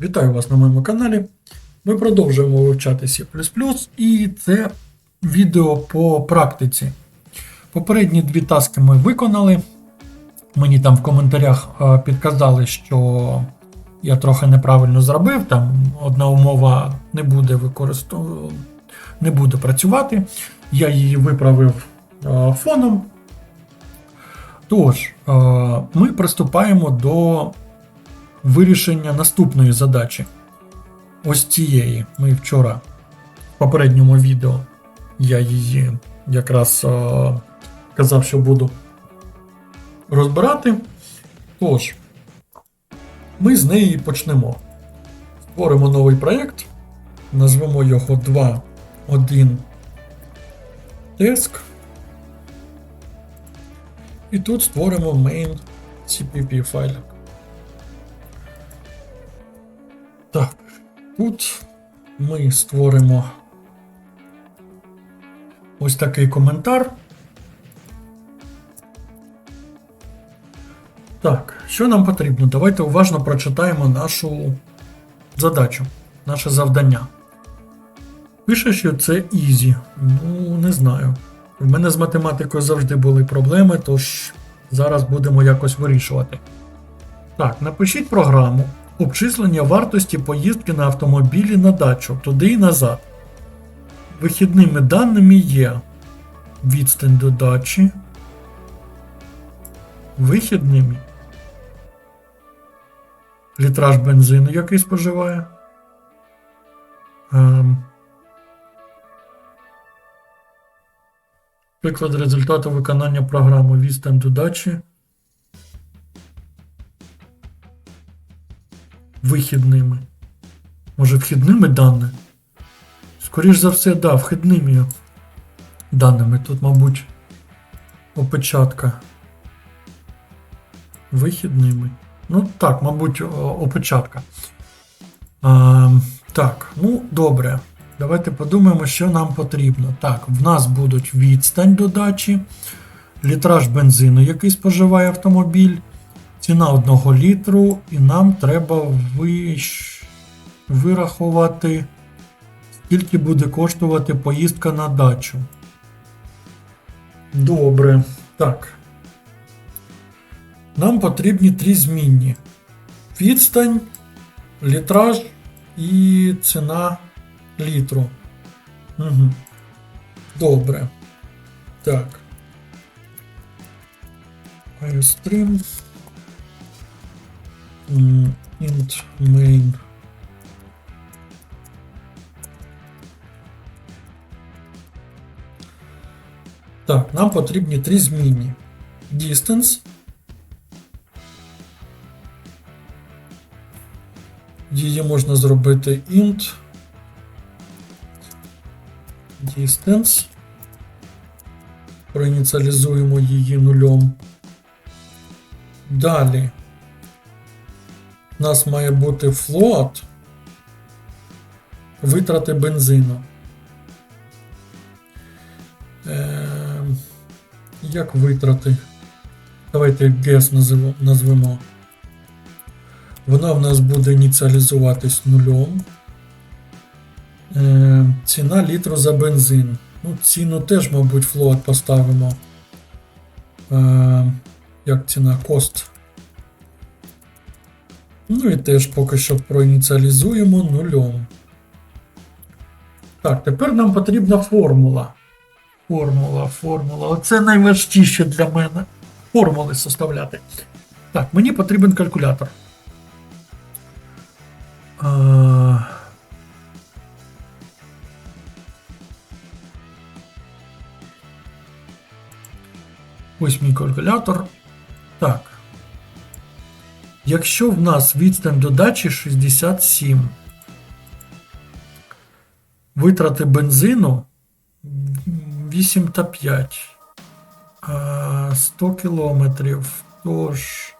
Вітаю вас на моєму каналі. Ми продовжуємо вивчати C і це відео по практиці. Попередні дві таски ми виконали. Мені там в коментарях е, підказали, що я трохи неправильно зробив. Там одна умова не буде використов... не буде працювати. Я її виправив е, фоном. Тож, е, ми приступаємо до вирішення наступної задачі. Ось цієї. Ми вчора в попередньому відео я її якраз е, казав, що буду розбирати. Тож, ми з неї почнемо. Створимо новий проєкт, назвемо його 2.1 Desk. І тут створимо main CPP Так, тут ми створимо ось такий коментар. Так, що нам потрібно? Давайте уважно прочитаємо нашу задачу, наше завдання. Пише, що це easy. Ну, не знаю. В мене з математикою завжди були проблеми, тож зараз будемо якось вирішувати. Так, напишіть програму обчислення вартості поїздки на автомобілі на дачу туди і назад. Вихідними даними є відстань до дачі. Вихідними. Літраж бензину, який споживає. Ем. Приклад результату виконання програми відстань до дачі. Вихідними. Може, вхідними даними? Скоріш за все, да, вхідними даними. Тут, мабуть, опечатка. Вихідними. Ну, так, мабуть, опечатка. А, так, ну, добре. Давайте подумаємо, що нам потрібно. Так, в нас будуть відстань до дачі, літраж бензину, який споживає автомобіль, ціна 1 літру, і нам треба вирахувати, скільки буде коштувати поїздка на дачу. Добре. Так. Нам потрібні три змінні: відстань, літраж і ціна літру. Угу. Добре. Так. iStream. Int main. Так, нам потрібні три змінні. Distance. Її можна зробити int. Distance. Проініціалізуємо її нульом. Далі. Нас має бути float витрати бензину. Е, як витрати? Давайте називу- назвемо. Вона в нас буде ініціалізуватись нульом. Е, ціна літру за бензин. Ну, ціну теж, мабуть, float поставимо. Е, як ціна? Кост. Ну і теж поки що проініціалізуємо нульом. Так, тепер нам потрібна формула. Формула, формула. Оце найважчіше для мене. Формули составляти. Так, мені потрібен калькулятор. А... Ось мій калькулятор. Так. Якщо в нас відстань до дачі 67, витрати бензину 8 та 5. А, 100 кілометрів. Тож.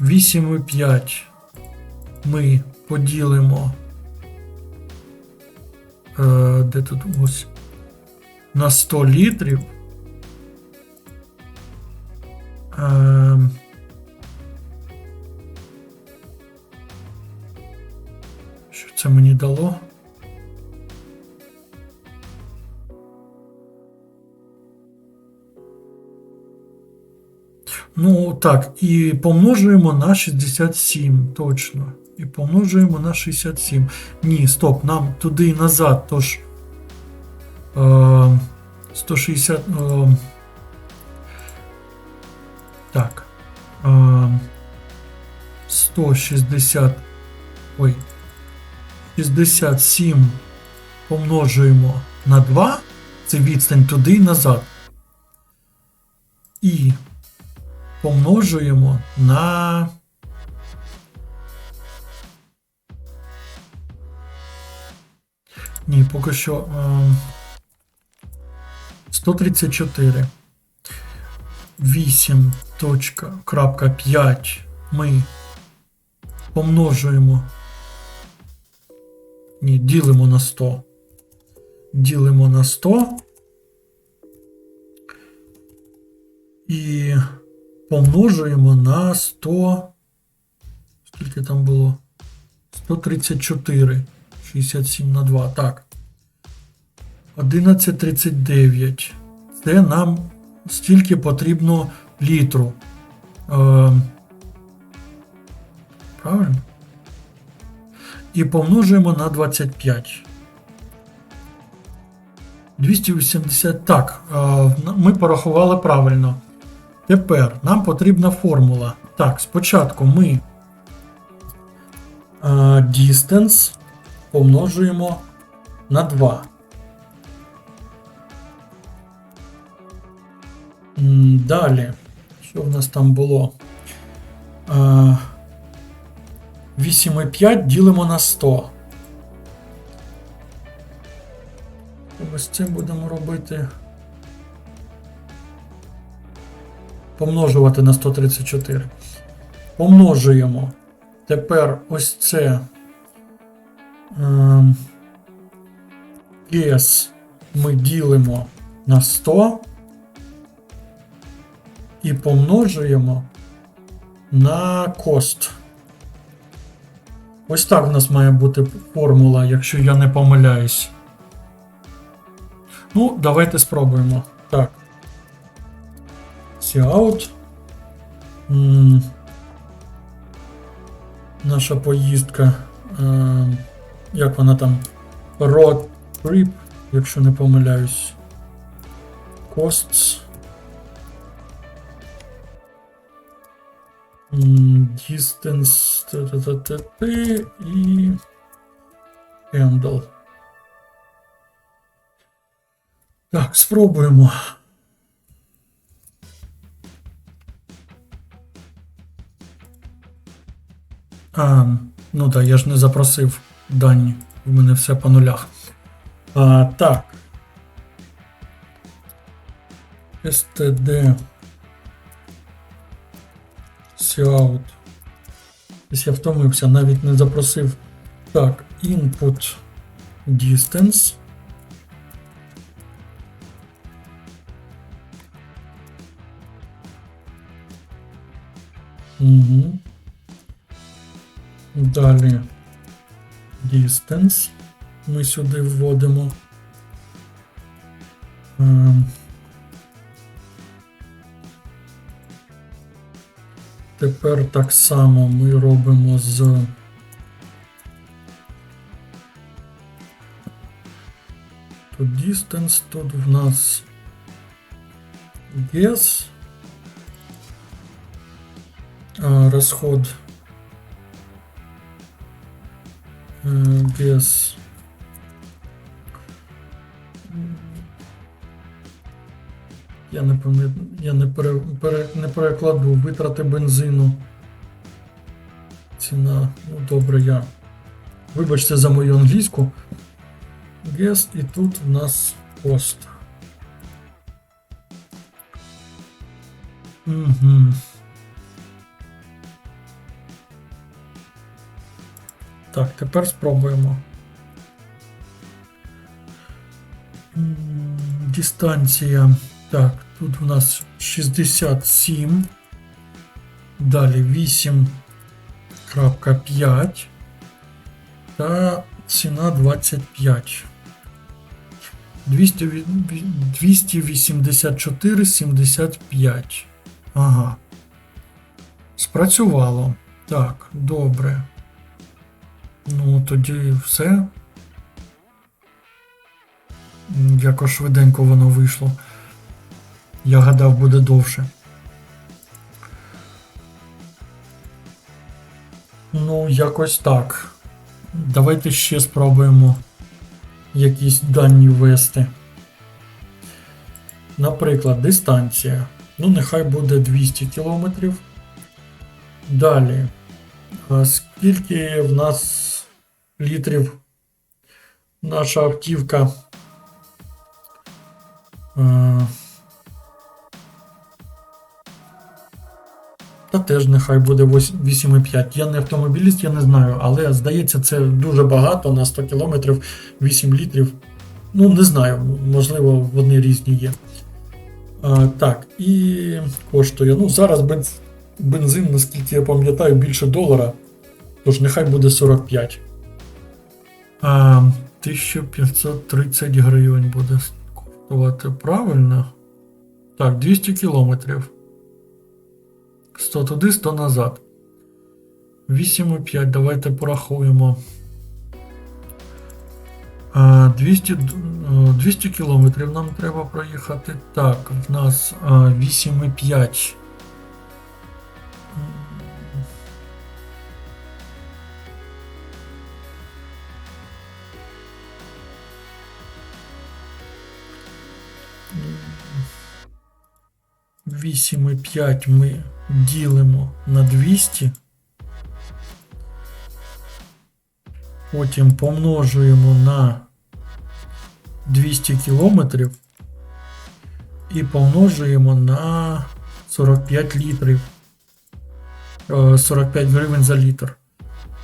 8,5 ми поділимо. Е, де тут ось? На 100 літрів. Ем, що це мені дало? Ну, так, і помножуємо на 67, точно. І помножуємо на 67. Ні, стоп, нам туди і назад, тож. Ем, 160. 160. Ой. 67 помножуємо на 2. Це відстань туди і назад. І помножуємо на. Ні, поки що. Е, 134. 8.5 ми помножуємо. Ні, ділимо на 100. Ділимо на 100. І помножуємо на 100. Скільки там було? 134. 67 на 2. Так. 11.39. Це нам стільки потрібно літру. Е, правильно? І помножуємо на 25. 280. Так, ми порахували правильно. Тепер нам потрібна формула. Так, спочатку ми distance помножуємо на 2. Далі, що в нас там було? Е, 8,5 ділимо на 100. Ось це будемо робити. Помножувати на 134. Помножуємо. Тепер ось це. Ем, ми ділимо на 100 і помножуємо на кост. Ось так в нас має бути формула, якщо я не помиляюсь. Ну, давайте спробуємо. Так. Cout. Наша поїздка. Е, як вона там? Road trip, якщо не помиляюсь. Costs. Distance та-та-та-та-та, і handle. Так, спробуємо. А, ну так, я ж не запросив дані. У мене все по нулях. А, так. STD. Cout. Ось я втомився, навіть не запросив. Так, input distance. Угу. Далі distance. Ми сюди вводимо. Тепер так само ми робимо з тут distance, тут в нас guess, а, розход е, guess. Я не пам'ятаю, я не, пере, пере, не перекладу витрати бензину. Ціна. Ну добре, я. Вибачте за мою англійську. Guess, і тут в нас пост. Угу. Так, тепер спробуємо. Дистанція. Так, тут у нас 67. Далі 8.5. Та Ціна 25. 200, ві- ві- 284, 75. Ага. Спрацювало. Так, добре. Ну, тоді все. Якось швиденько воно вийшло. Я гадав, буде довше. Ну, якось так. Давайте ще спробуємо якісь дані ввести. Наприклад, дистанція. Ну, нехай буде 200 км. Далі. Скільки в нас літрів наша автівка? Та теж нехай буде 8 8,5. Я не автомобіліст, я не знаю, але здається, це дуже багато на 100 км 8 літрів. Ну, не знаю, можливо, вони різні є. А, так, і коштує. Ну, зараз бензин, наскільки я пам'ятаю, більше долара. Тож нехай буде 45. А, 1530 гривень буде коштувати. Правильно? Так, 200 кілометрів. 100 туди, 100 назад. 8,5. Давайте порахуємо. А, 200, е, 200 кілометрів нам треба проїхати. Так, в нас а, 8,5. М. М. 8,5 ми ділимо на 200. Потім помножуємо на 200 кілометрів і помножуємо на 45 літрів. Е, 45 гривень за літр.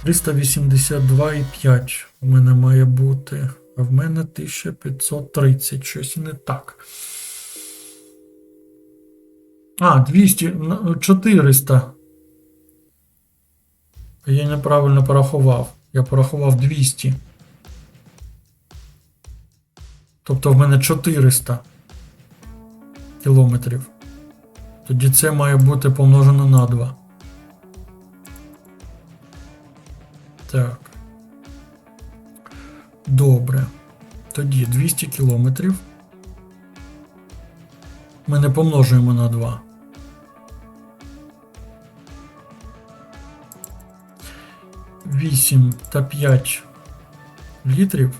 382,5 у мене має бути. А в мене 1530. Щось не так. А, 200, 400. Я неправильно порахував. Я порахував 200. Тобто в мене 400 кілометрів. Тоді це має бути помножено на 2. Так. Добре. Тоді 200 кілометрів. Ми не помножуємо на 2. Вісім та 5 літрів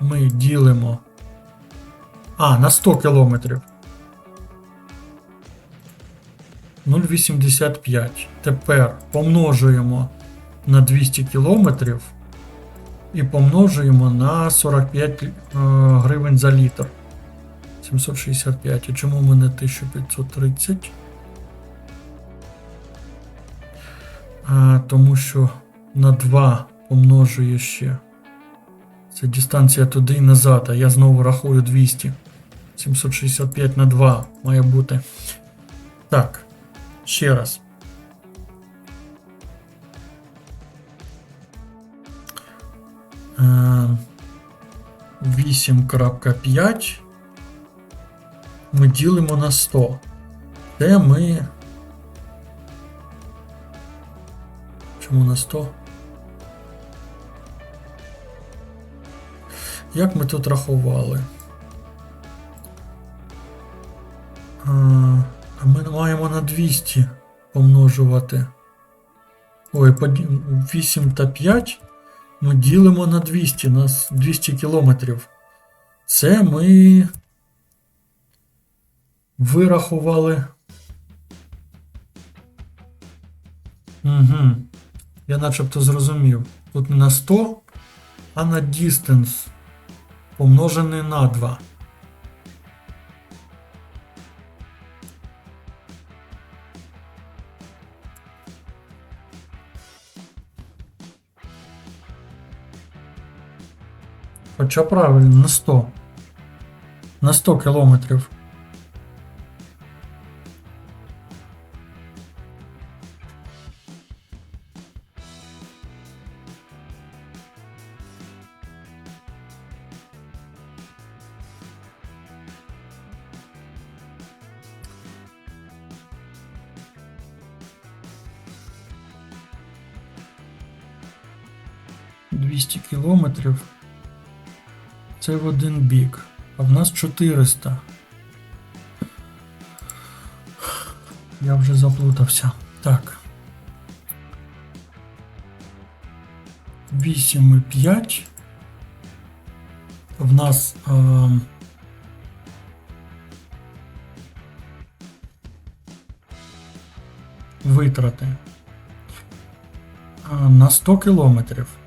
ми ділимо. А, на 100 кілометрів. 0,85. Тепер помножуємо на 200 кілометрів і помножуємо на 45 е, гривень за літр. 765. А чому в мене 1530? А, тому що на 2 помножує ще. Це дистанція туди і назад, а я знову рахую 200. 765 на 2 має бути. Так, ще раз. Е, 8.5 ми ділимо на 100. Де ми. Чому на 100? Як ми тут рахували? А, ми маємо на 200 помножувати. Ой, поді- 8 та 5 ми ділимо на 200, у нас 200 кілометрів. Це ми вирахували. Угу. Я начебто зрозумів. Тут не на 100, а на distance помножений на 2. Хоча правильно, на 100. На 100 кілометрів. 200 кілометрів. Це в один бік. А в нас 400. Я вже заплутався. Так. 8,5. В нас. Е, витрати на 100 кілометрів.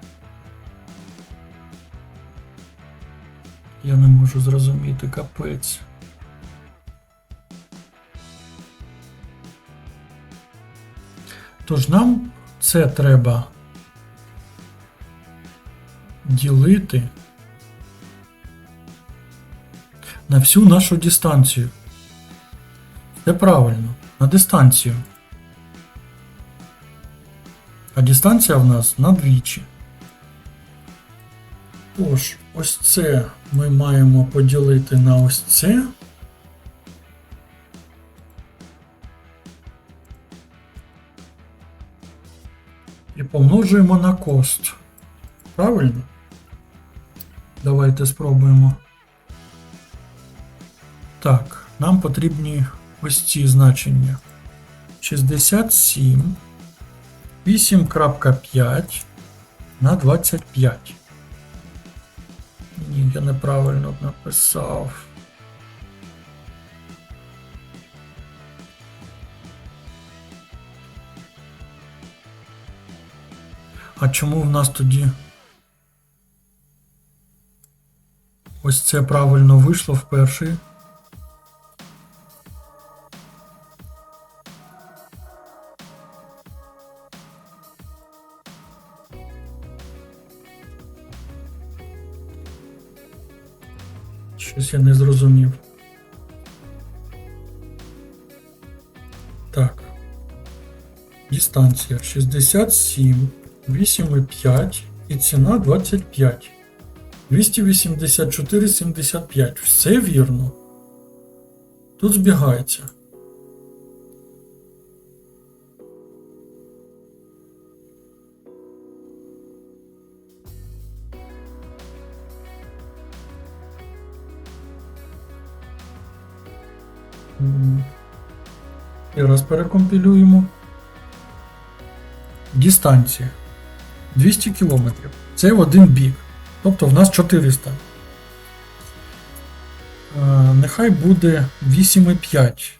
Можу зрозуміти капець. Тож нам це треба ділити на всю нашу дистанцію. Це правильно, на дистанцію. А дистанція в нас на двічі. Тож, ось це ми маємо поділити на ось це. І помножуємо на кост. Правильно? Давайте спробуємо. Так, нам потрібні ось ці значення. 67, 8.5 на 25. Я неправильно написав. А чому в нас тоді ось це правильно вийшло в перший? Щось я не зрозумів. Так. Дистанція 67, 8,5 і ціна 25. 284,75. Все вірно. Тут збігається. І раз перекомпілюємо. Дистанція 200 км. Це в один бік. Тобто в нас 400. Е, нехай буде 8,5.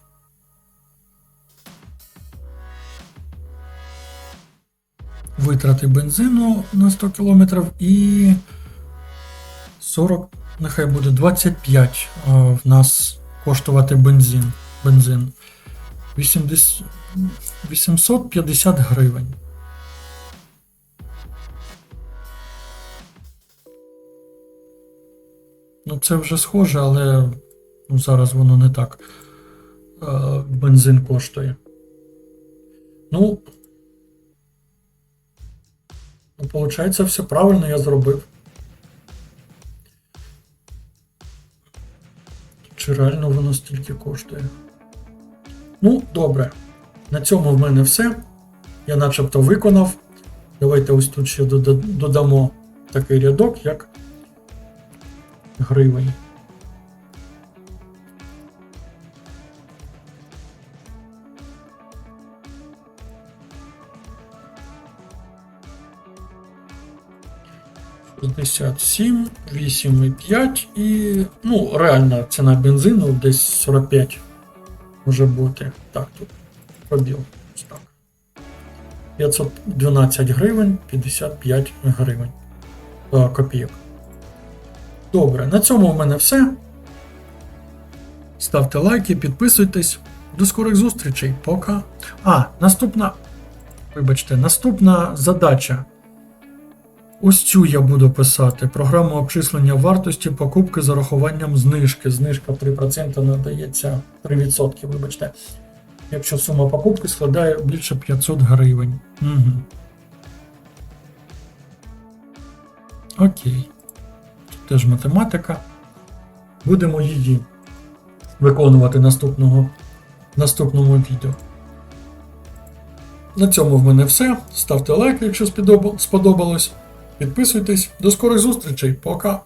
Витрати бензину на 100 км і 40, нехай буде 25 е, в нас коштувати бензин. бензин. 80, 850 гривень. Ну, це вже схоже, але ну, зараз воно не так. Е, бензин коштує. Ну, ну, виходить, все правильно я зробив. Чи реально воно стільки коштує? Ну, добре. На цьому в мене все. Я начебто виконав. Давайте ось тут ще додамо такий рядок, як гривень. Шістдесят сім, вісім і п'ять і. Ну, реальна ціна бензину десь 45 може бути. Так, тут пробіл. Ось так. 512 гривень 55 гривень. Копійок. Добре, на цьому в мене все. Ставте лайки, підписуйтесь. До скорих зустрічей. Пока. А, наступна. Вибачте, наступна задача. Ось цю я буду писати. Програму обчислення вартості покупки з урахуванням знижки. Знижка 3% надається 3%, вибачте. Якщо сума покупки складає більше 500 гривень. Угу. Окей. Теж математика. Будемо її виконувати наступного, наступному відео. На цьому в мене все. Ставте лайк, якщо сподобалось. Підписуйтесь. До скорих зустрічей. Пока.